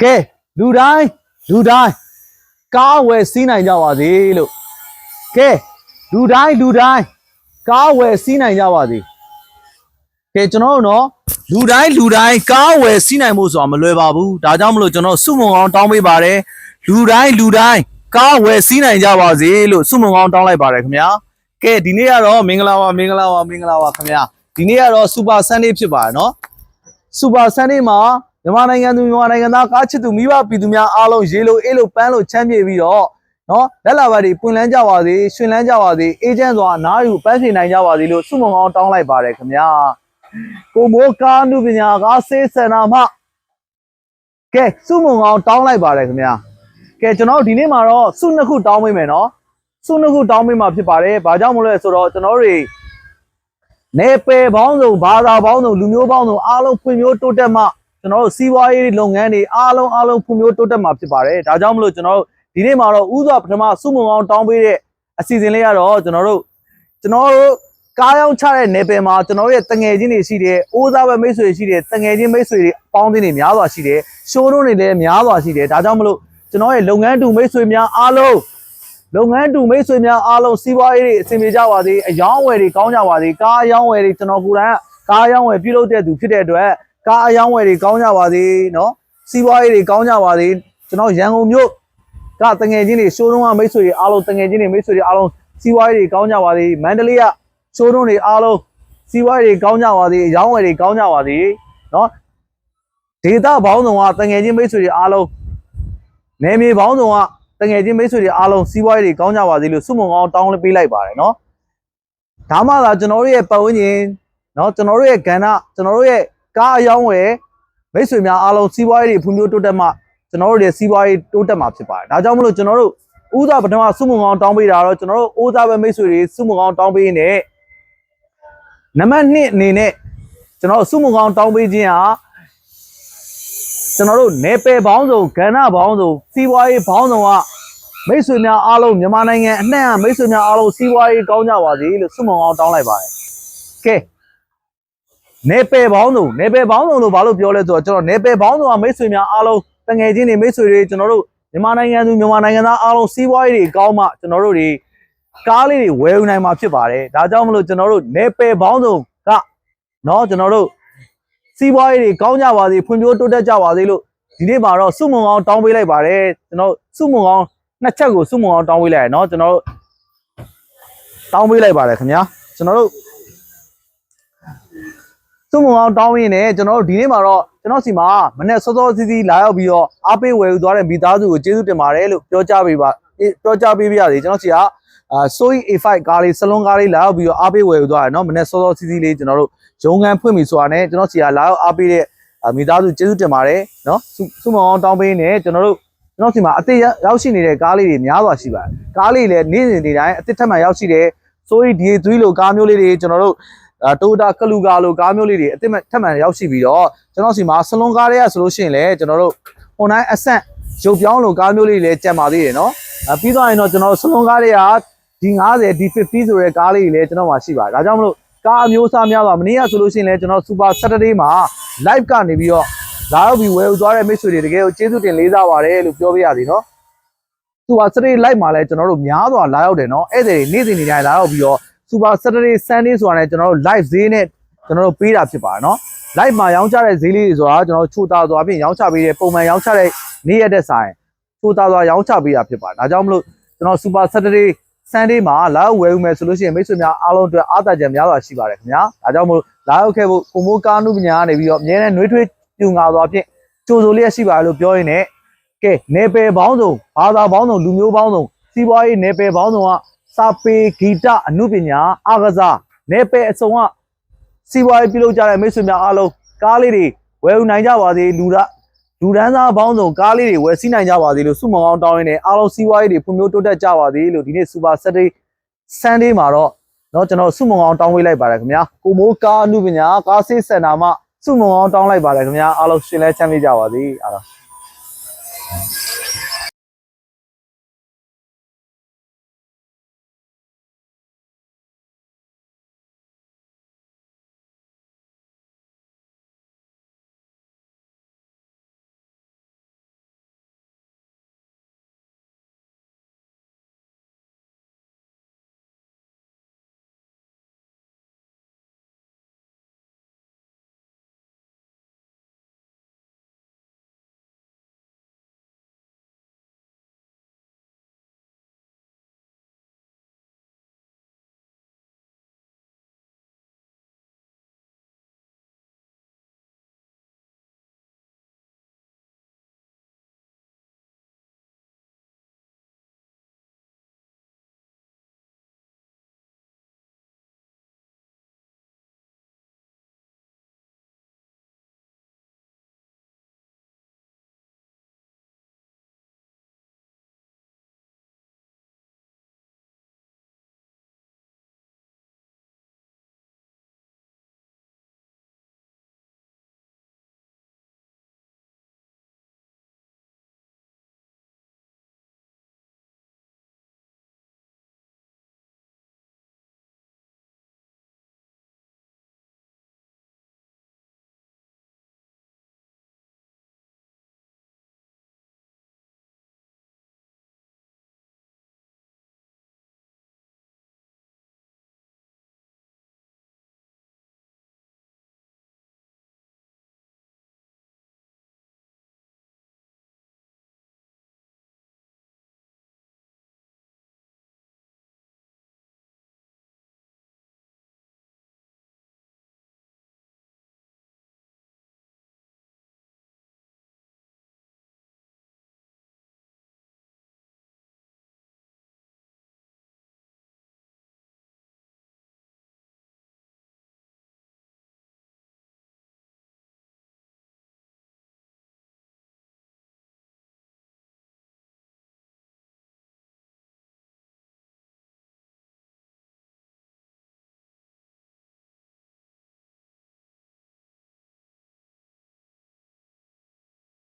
ကဲလူတိုင်းလူတိုင်းကားဝယ်စီးနိုင်ကြပါစေလို့ကဲလူတိုင်းလူတိုင်းကားဝယ်စီးနိုင်ကြပါစေကဲကျွန်တော်တို့နော်လူတိုင်းလူတိုင်းကားဝယ်စီးနိုင်ဖို့ဆိုတာမလွယ်ပါဘူးဒါကြောင့်မလို့ကျွန်တော်စုမုံအောင်တောင်းပေးပါတယ်လူတိုင်းလူတိုင်းကားဝယ်စီးနိုင်ကြပါစေလို့စုမုံအောင်တောင်းလိုက်ပါတယ်ခင်ဗျာကဲဒီနေ့ကတော့မင်္ဂလာပါမင်္ဂလာပါမင်္ဂလာပါခင်ဗျာဒီနေ့ကတော့စူပါဆန်ဒေးဖြစ်ပါတယ်နော်စူပါဆန်ဒေးမှာ မြန်မာနိုင်ငံသူမြန်မာနိုင်ငံသားကားချစ်သူမိဘပြည်သူများအားလုံးရေလိုအေးလိုပန်းလိုချမ်းမြေပြီးတော့နော်လက်လာဘတ်တွေပွင့်လန်းကြပါစေရှင်လန်းကြပါစေအေဂျင့်စွာအနားယူပန်းဖြေနိုင်ကြပါစေလို့စုမုံအောင်တောင်းလိုက်ပါတယ်ခင်ဗျာကိုမိုးကားနုပညာကားဆေးစင်နာမှကဲစုမုံအောင်တောင်းလိုက်ပါတယ်ခင်ဗျာကဲကျွန်တော်တို့ဒီနေ့မှာတော့စုနှစ်ခုတောင်းပေးမယ်နော်စုနှစ်ခုတောင်းပေးမှာဖြစ်ပါတယ်ဘာကြောင့်မလဲဆိုတော့ကျွန်တော်တို့တွေနေပယ်ပေါင်းစုံဘာသာပေါင်းစုံလူမျိုးပေါင်းစုံအားလုံးဖွံ့ဖြိုးတိုးတက်မှ ကျွန်တော်တို့စီးပွားရေးလုပ်ငန်းတွေအားလုံးအားလုံးဖွံ့ဖြိုးတိုးတက်မှာဖြစ်ပါတယ်ဒါကြောင့်မလို့ကျွန်တော်တို့ဒီနေ့မှာတော့ဥစွာပထမစုမုံအောင်တောင်းပေးတဲ့အစီအစဉ်လေးကတော့ကျွန်တော်တို့ကျွန်တော်တို့ကားရောက်ချတဲ့နေပယ်မှာကျွန်တော်တို့ရဲ့တငယ်ချင်းတွေရှိတယ်အိုးစားပဲမိတ်ဆွေရှိတယ်တငယ်ချင်းမိတ်ဆွေတွေပေါင်းသင်းတွေများစွာရှိတယ်ရှိုးရုံးတွေလည်းများစွာရှိတယ်ဒါကြောင့်မလို့ကျွန်တော်ရဲ့လုပ်ငန်းတူမိတ်ဆွေများအားလုံးလုပ်ငန်းတူမိတ်ဆွေများအားလုံးစီးပွားရေးတွေအဆင်ပြေကြပါစေအယောင်းအဝယ်တွေကောင်းကြပါစေကားအယောင်းအဝယ်တွေကျွန်တော်ကိုယ်တိုင်ကကားအယောင်းအဝယ်ပြုလုပ်တဲ့သူဖြစ်တဲ့အတွက် ကားအယောင်းအဝယ်တွေကောင်းကြပါစေเနာะစီးပွားရေးတွေကောင်းကြပါစေကျွန်တော်ရန်ကုန်မြို့ကတငယ်ချင်းတွေရှိုးရုံးကမိတ်ဆွေတွေအားလုံးတငယ်ချင်းတွေမိတ်ဆွေတွေအားလုံးစီးပွားရေးတွေကောင်းကြပါစေမန္တလေးကရှိုးရုံးတွေအားလုံးစီးပွားရေးတွေကောင်းကြပါစေအယောင်းအဝယ်တွေကောင်းကြပါစေเนาะဒေတာဘောင်းဆောင်ကတငယ်ချင်းမိတ်ဆွေတွေအားလုံးနေမြေဘောင်းဆောင်က တငယ်ချင်းမိတ်ဆွေတွေအားလုံးစီးပွားရေးတွေကောင်းကြပါစေလို့ဆုမွန်ကောင်းတောင်းပေးလိုက်ပါတယ်နော်ဒါမှသာကျွန်တော်တို့ရဲ့ပတ်ဝန်းကျင်နော်ကျွန်တော်တို့ရဲ့ကဏ္ဍကျွန်တော်တို့ရဲ့ ကားအယောင်းဝယ်မိတ်ဆွေများအားလုံးစီးပွားရေးတွေဖွံ့ဖြိုးတိုးတက်မှကျွန်တော်တို့ရဲ့စီးပွားရေးတိုးတက်မှာဖြစ်ပါတယ်ဒါကြောင့်မလို့ကျွန်တော်တို့ဥသာပထမဆုမွန်ကောင်းတောင်းပေးတာတော့ကျွန်တော်တို့ဥသာပဲမိတ်ဆွေတွေဆုမွန်ကောင်းတောင်းပေးနေနံပါတ်1အနေနဲ့ကျွန်တော်ဆုမွန်ကောင်းတောင်းပေးခြင်းဟာကျွန်တော်တို့နေပယ်ဘောင်းစုံကဏ္ဍဘောင်းစုံစီးပွားရေးဘောင်းစုံကမိတ်ဆွေများအားလုံးမြန်မာနိုင်ငံအနှံ့ကမိတ်ဆွေများအားလုံးစီးပွားရေးကောင်းကြပါစေလို့ဆုမွန်အောင်တောင်းလိုက်ပါတယ်။ကဲ နေပယ်ဘောင်းစုံနေပယ်ဘောင်းစုံလို့ဘာလို့ပြောလဲဆိုတော့ကျွန်တော်နေပယ်ဘောင်းစုံကမိတ်ဆွေများအားလုံးတငယ်ချင်းတွေမိတ်ဆွေတွေကျွန်တော်တို့မြန်မာနိုင်ငံသူမြန်မာနိုင်ငံသားအားလုံးစီးပွားရေးတွေကောင်းမှကျွန်တော်တို့တွေကားလေးတွေဝယ်ယူနိုင်မှာဖြစ်ပါတယ်။ဒါကြောင့်မလို့ကျွန်တော်တို့နေပယ်ဘောင်းစုံကနော်ကျွန်တော်တို့စီးပွားရေးတွေကောင်းကြပါစေဖွံ့ဖြိုးတိုးတက်ကြပါစေလို့ဒီနေ့မှာတော့စုမုံအောင်တောင်းပေးလိုက်ပါတယ်ကျွန်တော်စုမုံအောင်နှစ်ချက်ကိုစုမုံအောင်တောင်းပေးလိုက်ရနော်ကျွန်တော်တို့တောင်းပေးလိုက်ပါတယ်ခင်ဗျာကျွန်တော်တို့ စုမုံအောင်တောင်းရင်းနဲ့ကျွန်တော်တို့ဒီနေ့မှာတော့ကျွန်တော်စီမှာမနေ့စောစောစီးစီးလာရောက်ပြီးတော့အားပေးဝယ်ယူသွားတဲ့မိသားစုကိုကျေးဇူးတင်ပါတယ်လို့ပြောကြားပေးပါအေးပြောကြားပေးပါရစေကျွန်တော်စီကအာဆိုး A5 ကားလေးစလွန်ကားလေးလာရောက်ပြီးတော့အားပေးဝယ်ယူသွားတယ်နော်မနေ့စောစောစီးစီးလေးကျွန်တော်တို့ရုံငန်းဖွင့်ပြီဆိုတာနဲ့ကျွန်တော်စီကလာရောက်အားပေးတဲ့အာမိသားစုကျေးဇူးတင်ပါတယ်နော်စုစုမအောင်တောင်းပေးနေကျွန်တော်တို့ကျွန်တော်စီမှာအစ်စ်ရောက်ရှိနေတဲ့ကားလေးတွေများစွာရှိပါတယ်ကားလေးလည်းနေ့စဉ်နေ့တိုင်းအစ်စ်ထပ်မှန်ရောက်ရှိတယ်ဆိုရီ DA3 လို့ကားမျိုးလေးတွေကျွန်တော်တို့ အာတိုတာကလူကာလို့ကားမျိုးလေးတွေအစ်စ်ထပ်မှန်ရောက်ရှိပြီးတော့ကျွန်တော်စီမှာဆလွန်ကားတွေကဆိုလို့ရှိရင်လည်းကျွန်တော်တို့ online အဆင့်ရုပ်ပြောင်းလို့ကားမျိုးလေးတွေလည်းကြံပါသေးတယ်နော်အပြီးတော့ရင်တော့ကျွန်တော်ဆလွန်ကားတွေကဒီ90 D50 ဆိုတဲ့ကားလေးတွေလည်းကျွန်တော်မှာရှိပါတယ်ဒါကြောင့်မလို့ကားအမျိုးအစားများစွာမနေ့ကဆိုလို့ရှိရင်လည်းကျွန်တော် Super Saturday မှာ live ကနေပြီးတော့လာရောက်ပြီးဝယ်ယူသွားတဲ့မိတ်ဆွေတွေတကယ်ကိုကျေးဇူးတင်လေးစားပါတယ်လို့ပြောပြရစီနော် Super Saturday live မှာလည်းကျွန်တော်တို့များစွာလာရောက်တယ်နော်ဧည့်သည်တွေနေ့စဉ်နေ့တိုင်းလာရောက်ပြီးတော့ Super Saturday Sunday ဆိုတာလည်းကျွန်တော်တို့ live ဈေးနဲ့ကျွန်တော်တို့ပေးတာဖြစ်ပါတယ်နော် live မှာရောင်းချတဲ့ဈေးလေးတွေဆိုတာကျွန်တော်တို့ချိုတာဆိုတာဖြင့်ရောင်းချပေးတဲ့ပုံမှန်ရောင်းချတဲ့နေ့ရက်တဲ့ဆိုင်ချိုတာဆိုတာရောင်းချပေးတာဖြစ်ပါတယ်ဒါကြောင့်မလို့ကျွန်တော် Super Saturday Sunday မှာလာရောက်ဝယ်ယူမယ်ဆိုလို့ရှိရင်မိတ်ဆွေများအားလုံးအတွက်အားသာချက်များစွာရှိပါတယ်ခင်ဗျာဒါကြောင့်မို့လာရောက်ခဲ့ဖို့ပုံမိုးကားနုပညာကနေပြီးတော့အများနဲ့နှွေးထွေးပြူငါသွားဖြင့်ကြိုဆိုလျက်ရှိပါတယ်လို့ပြောရင်းနဲ့ကဲနေပယ်ပေါင်းစုံဘာသာပေါင်းစုံလူမျိုးပေါင်းစုံစီးပွားရေးနေပယ်ပေါင်းစုံက စာပေဂီတအနုပညာအားကစားနေပယ်အစုံကစီးပွားရေးပြုလုပ်ကြတဲ့မိတ်ဆွေများအားလုံးကားလေးတွေဝယ်ယူနိုင်ကြပါစေလူသားလူဒန်းစားပေါင်းစုံကားလေးတွေဝယ်စီးနိုင်ကြပါစေလို့ဆုမွန်အောင်တောင်းရင်းနဲ့အားလုံးစီးပွားရေးတွေဖွံ့ဖြိုးတိုးတက်ကြပါစေလို့ဒီနေ့ Super Saturday Sunday မှာတော့เนาะကျွန်တော်ဆုမွန်အောင်တောင်းပေးလိုက်ပါတယ်ခင်ဗျာကိုမိုးကားအမှုပညာကားဆေးစင်တာမှာဆုမွန်အောင်တောင်းလိုက်ပါတယ်ခင်ဗျာအားလုံးရှင်လဲချမ်းမြေ့ကြပါစေအားလုံး